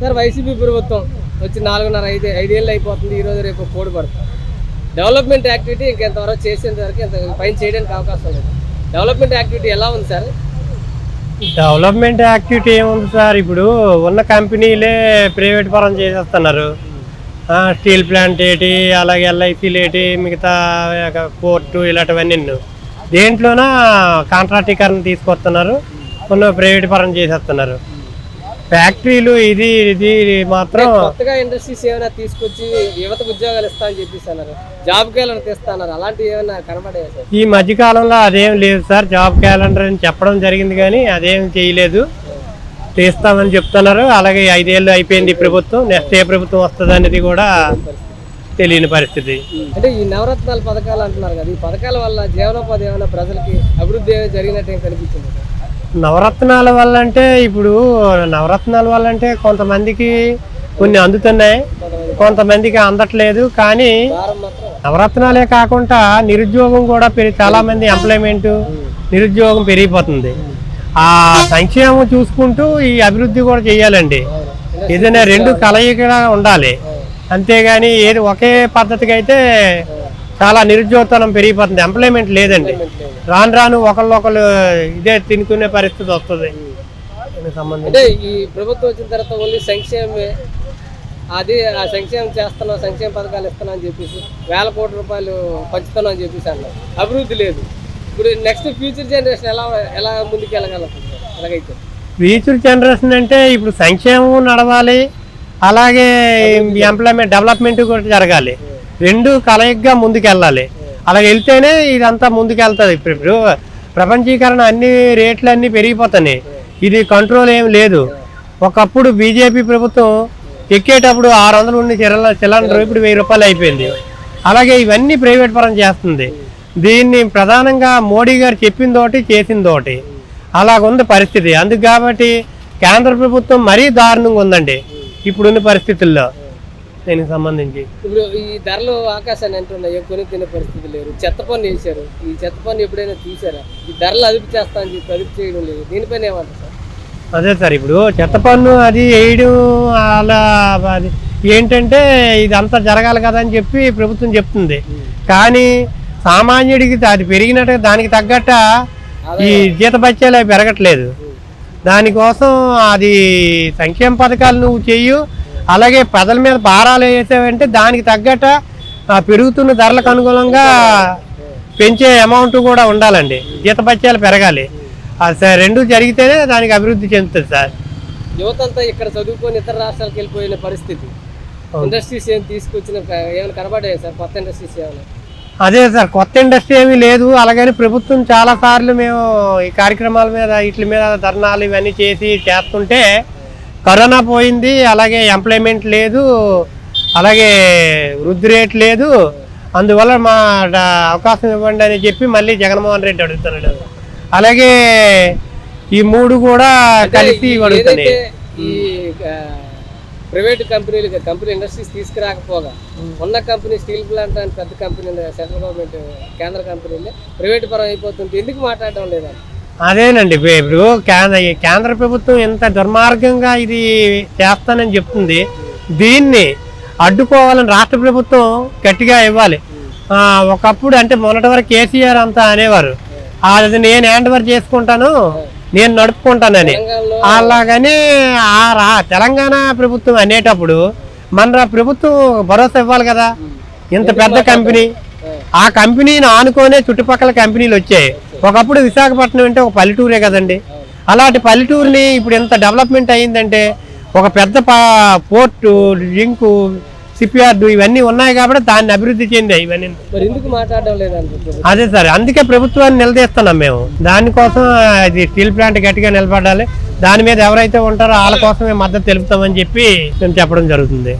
Sir YCP ప్రభుత్వం వచ్చి నాలుగున్నర ఐదు ఐదేళ్ళు అయిపోతుంది ఈరోజు రేపు కోడి పడుతుంది డెవలప్మెంట్ యాక్టివిటీ ఇంకెంతవరకు చేసేంత వరకు ఇంత పైన చేయడానికి అవకాశం లేదు. డెవలప్మెంట్ యాక్టివిటీ ఎలా ఉంది సార్? డెవలప్మెంట్ యాక్టివిటీ ఏముంది సార్? ఇప్పుడు ఉన్న కంపెనీలే ప్రైవేట్ పరం చేసేస్తున్నారు. స్టీల్ ప్లాంట్ ఏటి అలాగే ఎల్ఐసీలు ఏటి మిగతా పోర్టు ఇలాంటివన్నీ. దేంట్లోన కాంట్రాక్టీకరణ తీసుకొస్తున్నారు కొన్ని ప్రైవేట్ పరం చేసేస్తున్నారు. ఫ్యాక్టరీలు ఇది ఇది మాత్రం కొత్తగా ఇండస్ట్రీస్ ఏమైనా తీసుకొచ్చి యువతకు ఉద్యోగాలు ఇస్తా అని చెప్పేసి అన్నారు. జాబ్ క్యాలెండర్ తెస్తా అన్నారు. అలాంటివి ఏమైనా కనబడాయా సార్? ఈ మధ్యకాలంలో అదేం లేదు సార్. జాబ్ క్యాలెండర్ అని చెప్పడం జరిగింది కానీ అదేం చేయలేదు. తీస్తామని చెప్తున్నారు. అలాగే ఐదేళ్ళు అయిపోయింది ప్రభుత్వం. నెక్స్ట్ ఏ ప్రభుత్వం వస్తుంది అనేది కూడా తెలియని పరిస్థితి. అంటే ఈ నవరత్నాల పథకాలు అంటున్నారు కదా. ఈ పథకాల వల్ల జీవనోపాధి ఏమైనా ప్రజలకి అభివృద్ధి జరిగినట్టు ఏం కనిపించింది నవరత్నాల వల్ల అంటే ఇప్పుడు నవరత్నాల వల్ల అంటే కొంతమందికి కొన్ని అందుతున్నాయి కొంతమందికి అందట్లేదు. కానీ నవరత్నాలే కాకుండా నిరుద్యోగం కూడా పెరిగి చాలామంది ఎంప్లాయ్మెంట్ నిరుద్యోగం పెరిగిపోతుంది. ఆ సంక్షేమం చూసుకుంటూ ఈ అభివృద్ధి కూడా చేయాలండి. ఏదైనా రెండు కలయికగా ఉండాలి. అంతేగాని ఏది ఒకే పద్ధతికి అయితే చాలా నిరుద్యోగతనం పెరిగిపోతుంది. ఎంప్లాయ్మెంట్ లేదండి. రాను రాను ఒకళ్ళొకళ్ళు ఇదే తినుకునే పరిస్థితి వస్తుంది. అంటే ఈ ప్రభుత్వం వచ్చిన తర్వాత ఓన్లీ సంక్షేమమే. అది ఆ సంక్షేమం చేస్తున్నాం సంక్షేమ పథకాలు ఇస్తున్నాం అని చెప్పేసి వేల కోట్ల రూపాయలు పంచుతున్నాం అని చెప్పేసి అన్నారు. అభివృద్ధి లేదు. ఇప్పుడు నెక్స్ట్ ఫ్యూచర్ జనరేషన్ ఎలా ఎలా ముందుకు వెళ్ళగలుగుతుంది? ఎలాగైతే? ఫ్యూచర్ జనరేషన్ అంటే ఇప్పుడు సంక్షేమం నడవాలి. అలాగే ఎంప్లాయ్మెంట్ డెవలప్మెంట్ కూడా జరగాలి. రెండు కలయికగా ముందుకు వెళ్ళాలి. అలా వెళ్తేనే ఇదంతా ముందుకెళ్తుంది. ఇప్పుడు ఇప్పుడు ప్రపంచీకరణ అన్ని రేట్లు అన్నీ పెరిగిపోతున్నాయి. ఇది కంట్రోల్ ఏం లేదు. ఒకప్పుడు బీజేపీ ప్రభుత్వం ఎక్కేటప్పుడు ఆరు వందలు ఉండి చిరల సిలిండర్ ఇప్పుడు వెయ్యి రూపాయలు అయిపోయింది. అలాగే ఇవన్నీ ప్రైవేట్ పరం చేస్తుంది. దీన్ని ప్రధానంగా మోడీ గారు చెప్పిందోటి చేసిందోటి అలాగుంది పరిస్థితి. అందుకు కాబట్టి కేంద్ర ప్రభుత్వం మరీ దారుణంగా ఉందండి. ఇప్పుడున్న పరిస్థితుల్లో. దీనికి సంబంధించి. ఇప్పుడు ఈ ధరలు ఆకాశాన్ని అంటున్నాయి కొని తినే పరిస్థితి లేరు చెత్త పన్ను వేశారు. ఈ చెత్త పన్ను ఎప్పుడైనా చూసారా ఈ ధరలు అదుపు చేస్తా అని చెప్పి అదుపు చేయడం లేదు. దీనిపైన ఏమంటారు సార్? అదే సార్ ఇప్పుడు చెత్త పన్ను అది వేయడం అలా అది ఏంటంటే ఇదంతా జరగాలి కదా అని చెప్పి ప్రభుత్వం చెప్తుంది. కానీ సామాన్యుడికి అది పెరిగినట్టు దానికి తగ్గట్ట ఈ జీతభత్యాలు అవి పెరగట్లేదు. దానికోసం అది సంక్షేమ పథకాలు నువ్వు చెయ్యు అలాగే ప్రజల మీద భారాలు వేసావంటే దానికి తగ్గట్ట ఆ పెరుగుతున్న ధరలకు అనుగుణంగా పెంచే అమౌంట్ కూడా ఉండాలండి. జీతభత్యాలు పెరగాలి. అది సార్ రెండు జరిగితేనే దానికి అభివృద్ధి చెందుతుంది సార్. యువత అంతా ఇక్కడ చదువుకొని ఇతర రాష్ట్రాలకు వెళ్ళిపోయిన పరిస్థితి. ఇండస్ట్రీస్ ఏం తీసుకొచ్చిన ఏమైనా కనబడాయి సార్? కొత్త ఇండస్ట్రీస్ ఏమైనా? అదే సార్ కొత్త ఇండస్ట్రీ ఏమీ లేదు. అలాగని ప్రభుత్వం చాలా సార్లు మేము ఈ కార్యక్రమాల మీద వీటి మీద ధర్నాలు ఇవన్నీ చేసి చేస్తుంటే కరోనా పోయింది అలాగే ఎంప్లాయ్మెంట్ లేదు అలాగే వృద్ధి రేట్ లేదు. అందువల్ల మా అవకాశం ఇవ్వండి అని చెప్పి మళ్ళీ జగన్మోహన్ రెడ్డి అడుగుతున్నాడు. అలాగే ఈ మూడు కూడా కలిసి అడుగుతున్నాయి ఈ ప్రైవేట్ కంపెనీలు కంపెనీ ఇండస్ట్రీస్ తీసుకురాకపోగా ఉన్న కంపెనీ స్టీల్ ప్లాంట్ అని పెద్ద కంపెనీ సెంట్రల్ గవర్నమెంట్ కేంద్ర కంపెనీలు ప్రైవేట్ పరం అయిపోతుంది ఎందుకు మాట్లాడడం లేదా? అదేనండి ఇప్పుడు కేంద్ర ప్రభుత్వం ఎంత దుర్మార్గంగా ఇది చేస్తానని చెప్తుంది. దీన్ని అడ్డుకోవాలని రాష్ట్ర ప్రభుత్వం గట్టిగా ఇవ్వాలి. ఒకప్పుడు అంటే మొన్నటి వరకు కేసీఆర్ అంతా అనేవారు. "ఆ, అది నేను హ్యాండ్ ఓవర్ చేసుకుంటాను నేను నడుపుకుంటానని. అలాగని ఆ రా తెలంగాణ ప్రభుత్వం అనేటప్పుడు మన ప్రభుత్వం భరోసా ఇవ్వాలి కదా. ఇంత పెద్ద కంపెనీ. ఆ కంపెనీని ఆనుకోనే చుట్టుపక్కల కంపెనీలు వచ్చాయి. ఒకప్పుడు విశాఖపట్నం అంటే ఒక పల్లెటూరే కదండి. అలాంటి పల్లెటూరుని ఇప్పుడు ఎంత డెవలప్మెంట్ అయ్యిందంటే ఒక పెద్ద పా- పోర్టు లింకు షిప్ యార్డు ఇవన్నీ ఉన్నాయి కాబట్టి దాన్ని అభివృద్ధి చెందాయి ఇవన్నీ. అదే సార్ అందుకే ప్రభుత్వాన్ని నిలదీస్తున్నాం మేము. దానికోసం ఇది స్టీల్ ప్లాంట్ గట్టిగా నిలబడాలి. దాని మీద ఎవరైతే ఉంటారో వాళ్ళ కోసమే మద్దతు తెలుపుతామని చెప్పి మేము చెప్పడం జరుగుతుంది.